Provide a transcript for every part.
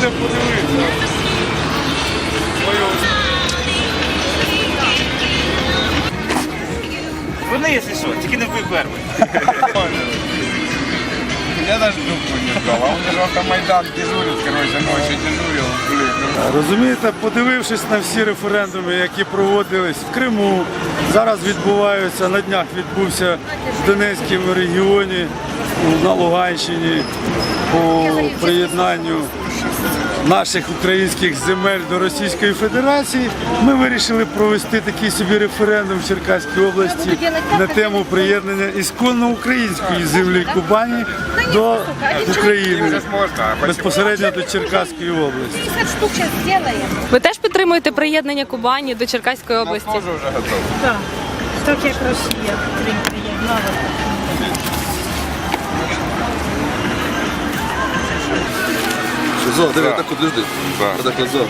буде подивитися. Вони, якщо що, тільки не вбив перший. Я даже думку не брал, а он же автомайдан дежурит, короче, ночі дежурив, блин. ну. Розумієте, подивившись на всі референдуми, які проводились в Криму, зараз відбуваються, на днях відбувся в Донецькому регіоні, на Луганщині по приєднанню наших українських земель до Російської Федерації. Ми вирішили провести такий собі референдум в Черкаській області на тему приєднання ісконно української землі Кубані до України безпосередньо до Черкаської области. 50 штук сейчас сделаем. Ви теж підтримуєте приєднання Кубані до Черкаської області? Так. Так як Росія приєднала. Зо, диви, так подожди. Да. Так, зо.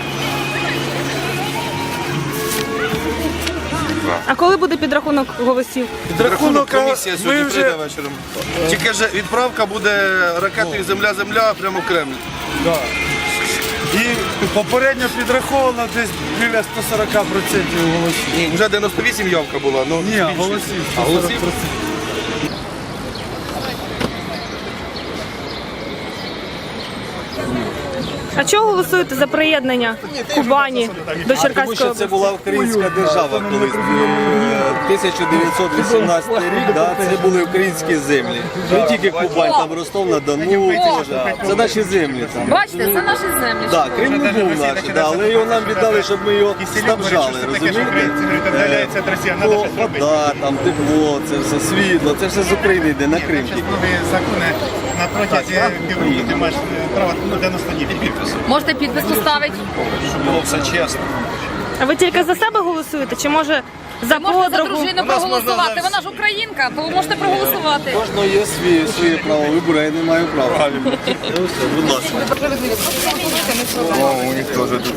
А коли буде підрахунок голосів? Рахунок комісія сьогодні вже- прийде вечором. Тільки ж відправка буде ракетою Земля-Земля прямо в Кремль. І попередньо підраховано десь біля 140% голосів. Ні, вже 98 явка була. Ну, Ні, збільшується. голосів А голосів? 140%. А чого голосуєте за приєднання Кубані до Черкаської що це була українська держава колись. Е, 1918 рік, да, це були українські землі. Не тільки Кубань, там Ростов на Дону, да, це наші землі. Там. Бачите, це наші землі. Да, Крим не був наш, да, але його нам віддали, щоб ми його снабжали, розумієте? Від вода, там тепло, це все світло, це все з України йде на Крим. тільки. закони на протязі півроку ти маєш право 90 днів підпису. Можете підпис поставити. Було все чесно. А ви тільки за себе голосуєте? Чи може за Можна за подругу? дружину проголосувати. Вона ж українка, то ви можете проголосувати. Кожного є свій, своє право вибору, я не маю права. Ну, будь ласка. О, у них тоже тут